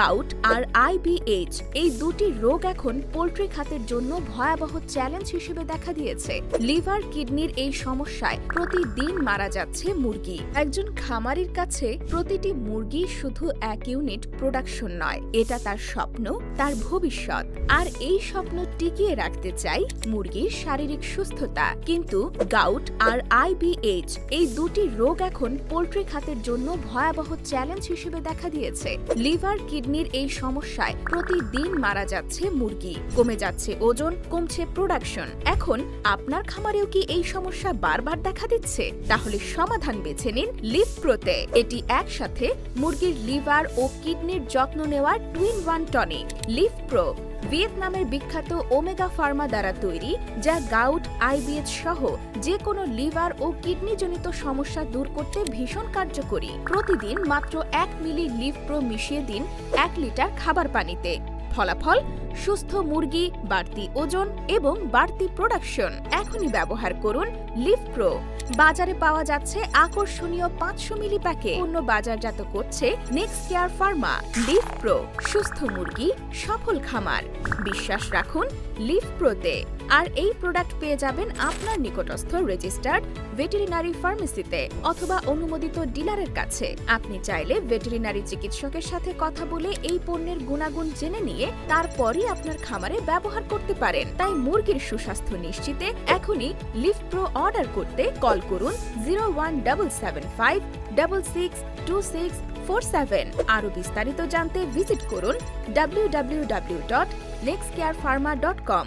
Gout আর আইবিএইচ এই দুটি রোগ এখন পোল্ট্রি খাতের জন্য ভয়াবহ চ্যালেঞ্জ হিসেবে দেখা দিয়েছে। লিভার, কিডনির এই সমস্যায় প্রতিদিন মারা যাচ্ছে মুরগি। একজন খামারির কাছে প্রতিটি মুরগি শুধু এক ইউনিট প্রোডাকশন নয়, এটা তার স্বপ্ন, তার ভবিষ্যৎ। আর এই স্বপ্ন টিকিয়ে রাখতে চাই মুরগির শারীরিক সুস্থতা। কিন্তু গাউট আর আইবিএইচ এই দুটি রোগ এখন পোল্ট্রি খাতের জন্য ভয়াবহ চ্যালেঞ্জ হিসেবে দেখা দিয়েছে। লিভার কিডনির এই সমস্যায় প্রতিদিন মারা যাচ্ছে মুরগি। কমে যাচ্ছে ওজন, কমছে প্রোডাকশন এখন আপনার খামারেও কি এই সমস্যা বারবার দেখা দিচ্ছে? তাহলে সমাধান বেছে নিন লিভ প্রোতে এটি একসাথে মুরগির লিভার ও কিডনির যত্ন নেওয়ার two in one tonic Liv Pro ভিয়েতনামের বিখ্যাত ওমেগা ফার্মা দ্বারা তৈরি, যা গাউট, আইবিএস সহ যে কোনো লিভার ও কিডনিজনিত সমস্যা দূর করতে ভীষণ কার্যকরী। প্রতিদিন মাত্র এক মিলি লিভ প্রো মিশিয়ে দিন এক লিটার খাবার পানিতে। ফলাফল, সুস্থ মুরগি, বাড়তি ওজন এবং বাড়তি প্রোডাকশন। এখনই ব্যবহার করুন লিভ প্রো। বাজারে পাওয়া যাচ্ছে আকর্ষণীয় পাঁচশো মিলি প্যাকে। পণ্য বাজারজাত করছে Next Care Pharma Liv Pro সুস্থ মুরগি, সফল খামার। বিশ্বাস রাখুন লিভ প্রোতে আর এই প্রোডাক্ট পেয়ে যাবেন আপনার নিকটস্থ রেজিস্টার্ড ভেটেরিনারি ফার্মেসিতে অথবা অনুমোদিত ডিলারের কাছে। আপনি চাইলে ভেটেরিনারি চিকিৎসকের সাথে কথা বলে এই পণ্যের গুণাগুণ জেনে নিয়ে তারপরই আপনার খামারে ব্যবহার করতে পারেন। তাই মুরগির সুস্বাস্থ্য নিশ্চিতে এখনই লিভ প্রো অর্ডার করতে কল করুন zero one double seven five double six two six four seven বিস্তারিত জানতে ভিজিট করুন W W W dot Next Care Pharma dot com